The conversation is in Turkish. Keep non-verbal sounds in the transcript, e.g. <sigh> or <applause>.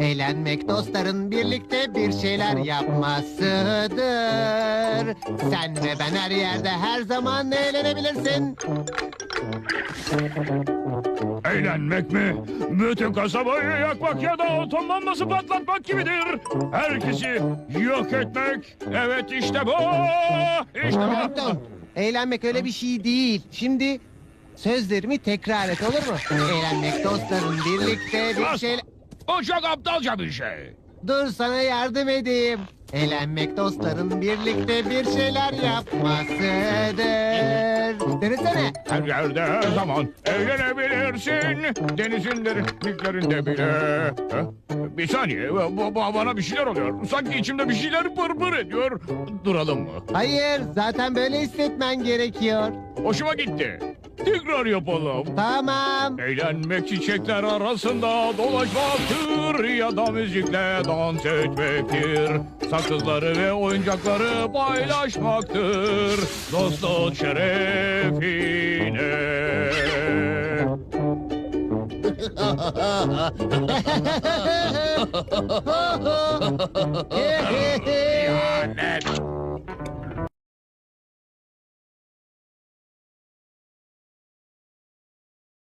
Eğlenmek dostların birlikte bir şeyler yapmasıdır. Sen ve ben her yerde her zaman eğlenebilirsin. Eğlenmek mi? Bütün kasabayı yakmak ya da atom bombası patlatmak gibidir. Herkesi yok etmek. Evet işte bu. İşte bu. Plankton, eğlenmek öyle bir şey değil. Şimdi sözlerimi tekrar et olur mu? Eğlenmek dostların birlikte bir Bas. şeyler... O çok aptalca bir şey. Dur sana yardım edeyim. Eğlenmek dostların birlikte bir şeyler yapmasıdır. Denesene. Her yerde her zaman eğlenebilirsin. Denizin derinliklerinde bile. Ha? Bir saniye bu, bu- bana bir şeyler oluyor. Sanki içimde bir şeyler pır pır ediyor. Duralım mı? Hayır, zaten böyle hissetmen gerekiyor. Hoşuma gitti. Tekrar yapalım. Tamam. Eğlenmek çiçekler arasında dolaşmaktır ya da müzikle dans etmektir. Sakızları ve oyuncakları paylaşmaktır. Dostluğun şerefine. <laughs>